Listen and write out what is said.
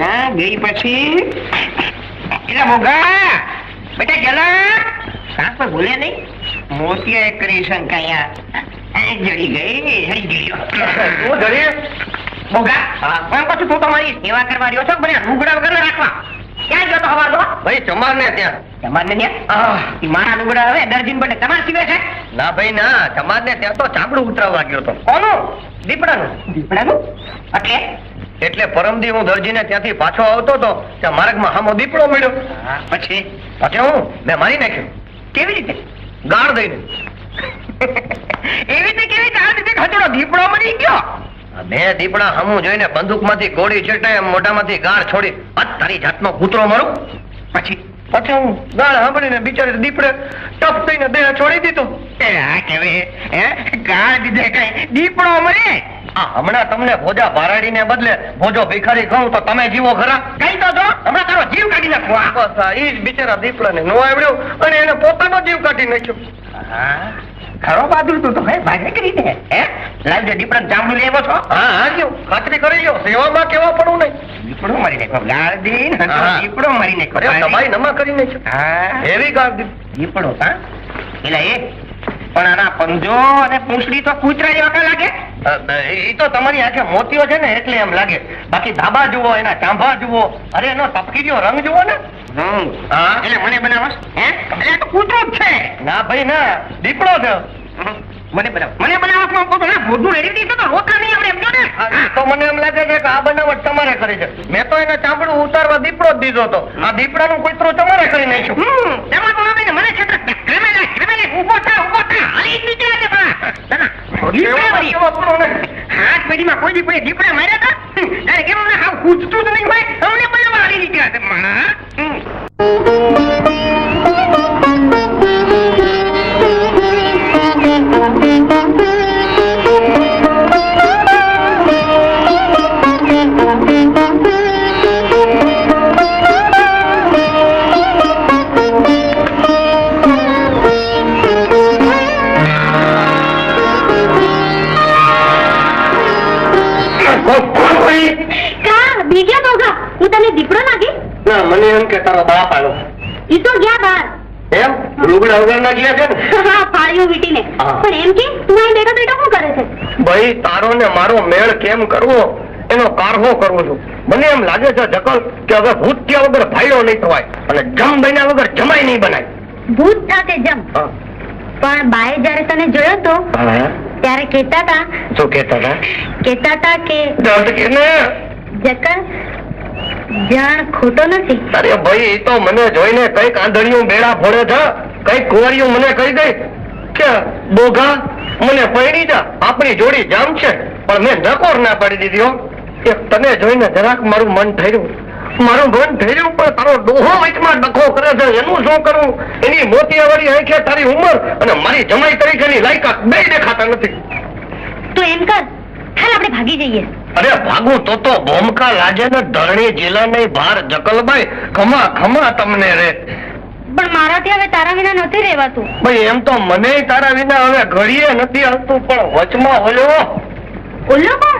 હા ગઈ પછી? એટલે મોગા બેટા જલા સાસ પર ભૂલે નહીં. મોતિયા કરી શંકાયા. જડી ગઈ જડી ગઈ. તું જરી મોગા એમ પછી તું તમારી સેવા કરવા રહ્યો છો વગર રાખવા? ક્યાં ગયો તો હવારનો ભાઈ ચમાર ને ત્યાં. ને ત્યાં? મારા લુગડા હવે દર્જીન બને તમારે સીવે છે? ના ભાઈ ના. ચમાર ને ત્યાં તો ચામડું ઉતરાવવા ગયો તો. કોનું? દીપડાનું? દીપડાનું. એટલે? એટલે પરમદી હું દરજીને ત્યાંથી પાછો આવતો હતો ત્યાં માર્ગમાં હામો દીપડો મળ્યો. પછી? પછી હું મેં મારી નાખ્યો. કેવી રીતે? ગાળ દઈને. એવી રીતે કેવી ગાળ દીધી ખતરો દીપડો મરી ગયો? મેં દીપડા હમું જોઈને બંદૂકમાંથી ગોળી છેટાય મોઢામાંથી ગાળ છોડી આ તારી જાતનો કૂતરો મારું. પછી? પછી હું ગાળ સાંભળીને બિચારે દીપડે ટપ થઈને દેહ છોડી દીધો. એ આ કેવે? હે? ગાળ દીધે કઈ દીપડો મરે આ હમણાં તમને ભોજા ભારાડીને બદલે ભોજો ભિખારી કહું તો તમે જીવો ખરા? કઈ તો જો. હમણાં તારો જીવ કાઢી નાખો બસ આ ઈ જ બિચારા દીપડાને નો આવડ્યો અને એને પોતાનો જીવ કાઢી નાખ્યો. ખરો બહાદુર તું તો હે ભાગે કરી દે હે? લાવજો દીપડા જાંબુ લેવો છો. હા હા ગયો ખાતરી કરી લ્યો સેવામાં કેવા પડું નહીં. દીપડો મારી નાખો ગાળ દીપડો મારી નાખો અરે નમા કરી નાખ્યો. હા. એવી ગાળ દીપડો હા. એટલે એ પણ આના પંજો અને પૂંછડી તો કૂતરા જેવા લાગે? એ તો તમારી આંખે મોતીઓ છે ને એટલે એમ લાગે. બાકી ધાબા જુઓ એના ચાંભા જુઓ. અરે એનો તપકીરીઓ રંગ જુઓ ને. એટલે મને બનાવસ હે? એટલે તો કૂતરો જ છે. ના ભાઈ ના. દીપડો છે. મને બનાવ. મને બનાવસમાં કહું ના ભૂતું દીધું તો રોતા નહીં આપણે એમ જો ને. તો મને એમ લાગે છે કે આ બનાવટ તમારે કરી છે. મેં તો એને ચામડું ઉતારવા દીપડો જ દીધો હતો. આ દીપડાનું કૂતરું તમારે કરી નાખ્યું. એમાં તો મને છે ક્રિમિનલ ક્રિમિનલ ઊભો થા ઊભો થા હાલી જ નીકળ્યા છે પેલા દીપડા વળી. કેવા પડો ને હાથ દી કોઈ દીપડા માર્યા હતા? અરે અમને હાવ પૂછતું જ નહીં હોય? અમને બનાવવા આવી નીકળ્યા છે માણા. હમ. કા? બીજા બોગા હું તને દીપડો લાગી ના મને એમ કે તારો બાપ આવ્યો ઈ તો ગયા બાર. એમ? લુગડા વગર ના ગયા છે ને? હા ફાળ્યો વીટીને. પણ એમ કે તું અહીં બેઠો બેઠો શું કરે છે? ભાઈ તારો ને મારો મેળ કેમ કરવો? એનો કારહો કરવો છું? મને એમ લાગે છે જકલ કે હવે ભૂત્યા વગર ભાઈઓ નહીં થવાય અને જમ બન્યા વગર જમાય નહીં બનાય. ભૂત સાથે જમ. પણ બાએ જયારે તને જોયો તો? ત્યારે કહેતા હતા શું કેતા હતા? કહેતા હતા કે દર્દ કે ને. જકર જાણ ખોટો નથી. અરે ભાઈ એ તો મને જોઈને કંઈક આંધળિયું બેડા ફોડે છે. કંઈક કુંવરિયું મને કહી ગઈ કે બોઘા મને પડી જા. આપણી જોડી જામ છે. પણ મેં નકોર ના પાડી દીધી હો. કે તને જોઈને જરાક મારું મન ઠર્યું. મારું મન ઠર્યું પણ તારો ડોહો વચમાં ડખો કરે છે. એનું શું કરવું એની મોતિયાવાળી આંખે તારી ઉંમર અને મારી જમાઈ તરીકેની લાયકાત બે દેખાતા નથી. તો એમ કર. હાલ આપણે ભાગી જઈએ. અરે ભાગું તો તો ભોમકા લાજે ને ધરણી જીલા નહીં ભાર જકલભાઈ ખમા ખમા તમને રે. પણ મારાથી હવે તારા વિના નથી રહેવાતું. ભાઈ એમ તો મને તારા વિના હવે ઘડીએ નથી આવતું પણ વચમાં ઓલો ઓલો કોણ?